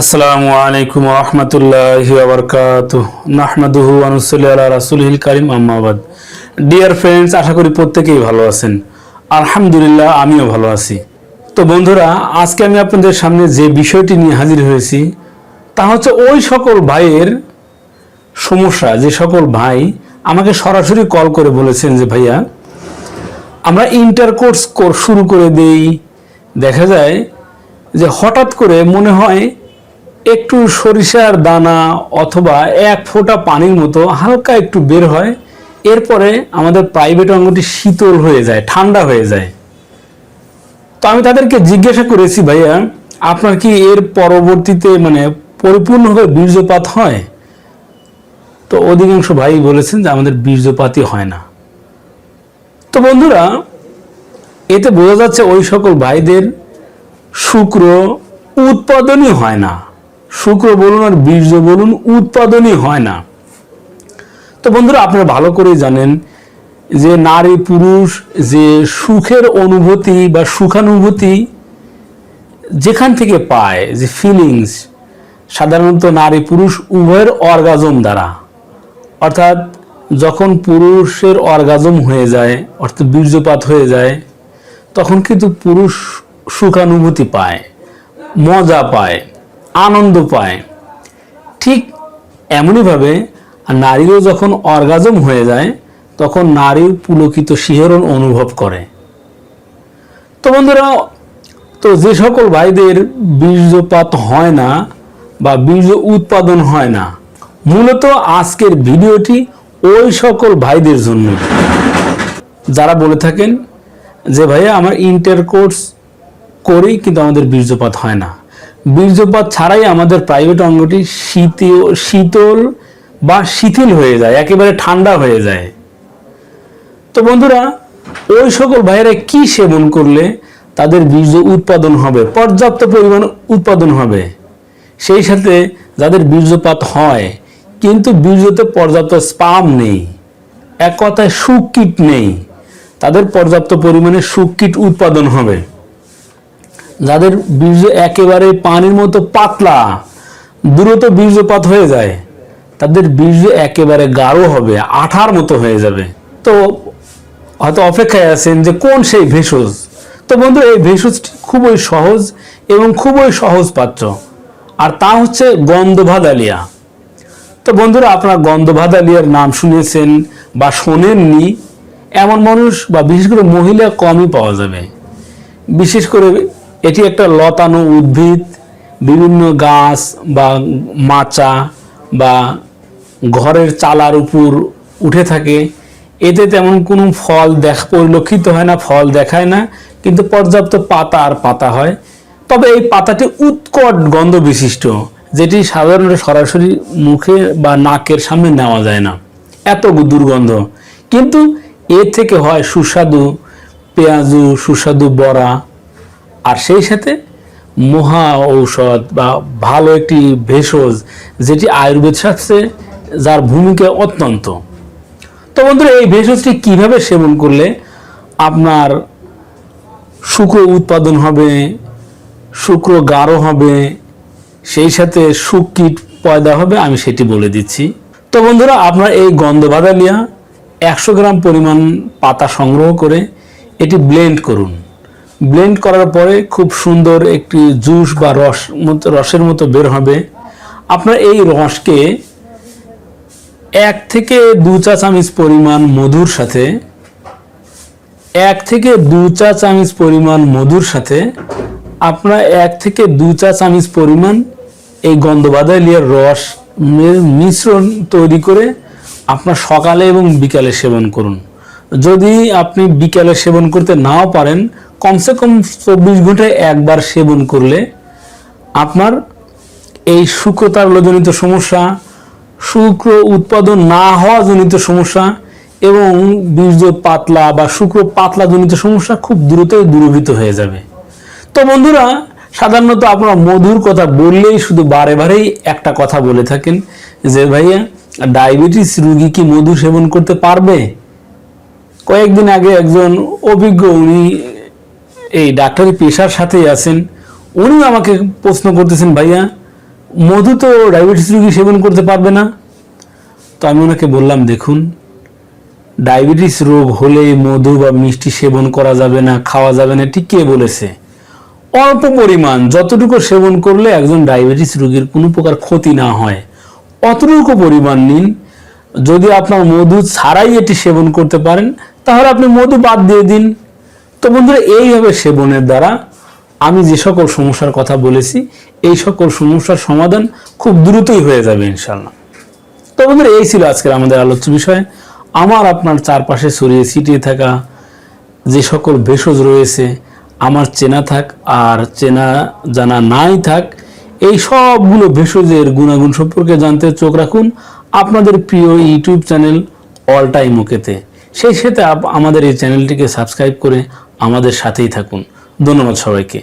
আসসালামু আলাইকুম রহমতুল্লাহ আবরকাত নাহমাদুহু আনুসল্লি আল্লাহ রাসুলহিল কারিম আম্মাবাদ ডিয়ার ফ্রেন্ডস আশা করি প্রত্যেকেই ভালো আছেন। আলহামদুলিল্লাহ, আমিও ভালো আছি। তো বন্ধুরা, আজকে আমি আপনাদের সামনে যে বিষয়টি নিয়ে হাজির হয়েছি, তা হচ্ছে ওই সকল ভাইয়ের সমস্যা। যে সকল ভাই আমাকে সরাসরি কল করে বলেছেন যে, ভাইয়া, আমরা ইন্টারকোর্স শুরু করে দেই। দেখা যায় যে হঠাৎ করে মনে হয় একটু সরিষার দানা অথবা এক ফোঁটা পানির মতো হালকা একটু বের হয়, এরপরে আমাদের প্রাইভেট অঙ্গটি শীতল হয়ে যায়, ঠান্ডা হয়ে যায়। তো আমি তাদেরকে জিজ্ঞাসা করেছি, ভাইয়া, আপনার কি এর পরবর্তীতে মানে পরিপূর্ণভাবে বীর্যপাত হয়? তো অধিকাংশ ভাই বলেছেন যে আমাদের বীর্যপাতই হয় না। তো বন্ধুরা, এতে বোঝা যাচ্ছে ওই সকল ভাইদের শুক্র উৎপাদনই হয় না। শুক্র বলুন আর বীর্য বলুন, উৎপাদনই হয় না। তো বন্ধুরা, আপনারা ভালো করেই জানেন যে নারী পুরুষ যে সুখের অনুভূতি বা সুখানুভূতি যেখান থেকে পায়, যে ফিলিংস সাধারণত নারী পুরুষ উভয়ের অর্গাজম দ্বারা। অর্থাৎ যখন পুরুষের অর্গাজম হয়ে যায়, অর্থাৎ বীর্যপাত হয়ে যায়, তখন কিন্তু পুরুষ সুখানুভূতি পায়, মজা পায়। আনন্দ পায়। ঠিক এমনইভাবে নারীও যখন অর্গাজম হয়ে যায়, তখন নারীর পুলকিত শিহরণ অনুভব করে। তো বন্ধুরা, তো যে সকল ভাইদের বীর্যপাত হয় না বা বীর্য উৎপাদন হয় না, মূলত আজকের ভিডিওটি ওই সকল ভাইদের জন্য। যারা বলে থাকেন যে, ভাইয়া, আমার ইন্টার কোর্স করি, কিন্তু আমাদের বীর্যপাত হয় না। বীর্যপাত ছাড়াই আমাদের প্রাইভেট অঙ্গটি শীতল শীতল বা শিথিল হয়ে যায়, একেবারে ঠান্ডা হয়ে যায়। তো বন্ধুরা, ওই সকল ভাইয়েরা কি সেবন করলে তাদের বীর্য উৎপাদন হবে, পর্যাপ্ত পরিমাণ উৎপাদন হবে? সেই সাথে যাদের বীর্যপাত হয়, কিন্তু বীর্যতে পর্যাপ্ত স্পাম নেই এক কথায় সুকীট নেই, তাদের পর্যাপ্ত পরিমাণে সুকীট উৎপাদন হবে। যাদের বীর্য একেবারে পানির মতো পাতলা, দ্রুত বীর্যপাত হয়ে যায়, তাদের বীর্য একেবারে গাঢ় হবে, আঠার মতো হয়ে যাবে। তো হয়তো অপেক্ষায় আছেন যে কোন সেই ভেষজ? তো বন্ধু, এই ভেষজটি খুবই সহজ এবং খুবই সহজ পাত্র। আর তা হচ্ছে গন্ধভাদালিয়া তো বন্ধুরা, আপনারা গন্ধভাদালিয়ার নাম শুনেছেন বা শোনেননি, এমন মানুষ বা বিশেষ করে মহিলা কমই পাওয়া যাবে। বিশেষ করে এটি একটা লতানো উদ্ভিদ, বিভিন্ন গাছ বা মাচা বা ঘরের চালার উপর উঠে থাকে। এতে তেমন কোনো ফল দেখ, পরিলক্ষিত হয় না, ফল দেখায় না, কিন্তু পর্যাপ্ত পাতা আর পাতা হয়। তবে এই পাতাটি উৎকট গন্ধ বিশিষ্ট, যেটি সাধারণত সরাসরি মুখে বা নাকের সামনে নেওয়া যায় না। এত দুর্গন্ধ। কিন্তু এর থেকে হয় সুস্বাদু পেঁয়াজু, সুস্বাদু বড়া আর সেই সাথে মহা ঔষধ বা ভালো একটি ভেষজ যেটি আয়ুর্বেদ শাস্ত্রে যার ভূমিকা অত্যন্ত। তো বন্ধুরা, এই ভেষজটি কীভাবে সেবন করলে আপনার শুক্র উৎপাদন হবে, শুক্র গাঢ় হবে, সেই সাথে সুকীট পয়দা হবে, আমি সেটি বলে দিচ্ছি। তো বন্ধুরা, আপনার এই গন্ধ গন্ধবাদালিয়া একশো গ্রাম পরিমাণ পাতা সংগ্রহ করে এটি ব্লেন্ড করুন। ব্লেন্ড করার পরে খুব সুন্দর একটি জুস বা রস রসের মতো বের হবে। আপনার এই রসকে এক থেকে দু চা চামচ পরিমাণ মধুর সাথে, এক থেকে দু চা চামচ পরিমাণ মধুর সাথে আপনার এক থেকে দু চা চামচ পরিমাণ এই গন্ধবাদালিয়ার রস মিশ্রণ তৈরি করে আপনার সকালে এবং বিকালে সেবন করুন। যদি আপনি বিকালে সেবন করতে নাও পারেন, কমসে কম চব্বিশ ঘন্টায় একবার সেবন করলে আপনার এই শুক্রতারলজনিত সমস্যা, শুক্র উৎপাদন না হওয়া জনিত সমস্যা এবং বীর্য পাতলা বা শুক্র পাতলা জনিত সমস্যা খুব দ্রুতই দূরভূত হয়ে যাবে। তো বন্ধুরা, সাধারণত আপনারা মধুর কথা বললেই শুধু বারে বারেই একটা কথা বলে থাকেন যে, ভাইয়া, ডায়াবেটিস রুগী কি মধু সেবন করতে পারবে? কয়েকদিন আগে একজন অভিজ্ঞ উনি এই ডাক্তারি পেশার সাথেই আছেন। উনি আমাকে প্রশ্ন করতেছেন, ভাইয়া, মধু তো ডায়াবেটিস রোগী সেবন করতে পারবে না? তো আমি ওনাকে বললাম, দেখুন, ডায়াবেটিস রোগ হলে মধু বা মিষ্টি সেবন করা যাবে না, খাওয়া যাবে না। ঠিক কে বলেছে? অল্প পরিমাণ, যতটুকু সেবন করলে একজন ডায়াবেটিস রোগীর কোনো প্রকার ক্ষতি না হয়। অতটুকু পরিমাণ নিন। যদি আপনার মধু ছাড়াই এটি সেবন করতে পারেন তাহলে আপনি মধু বাদ দিয়ে দিন। তো বন্ধুরা, এইভাবে সেবনের দ্বারা আমি যে সকল সমস্যার কথা বলেছি, এই সকল সমস্যার সমাধান খুব দ্রুতই হয়ে যাবে ইনশাল্লাহ তো বন্ধুরা, এই ছিল আজকের আমাদের আলোচ্য বিষয়। আমার আপনার চারপাশে ছড়িয়ে ছিটিয়ে থাকা যে সকল ভেষজ রয়েছে, আমার চেনা থাক আর চেনা জানা নাই থাক, এই সবগুলো ভেষজের গুণাগুণ সম্পর্কে জানতে চোখ রাখুন আপনাদের প্রিয় ইউটিউব চ্যানেল অল টাইম ওকেতে। সেই সাথে আমাদের এই চ্যানেলটিকে সাবস্ক্রাইব করে আমাদের সাথেই থাকুন। ধন্যবাদ সবাইকে।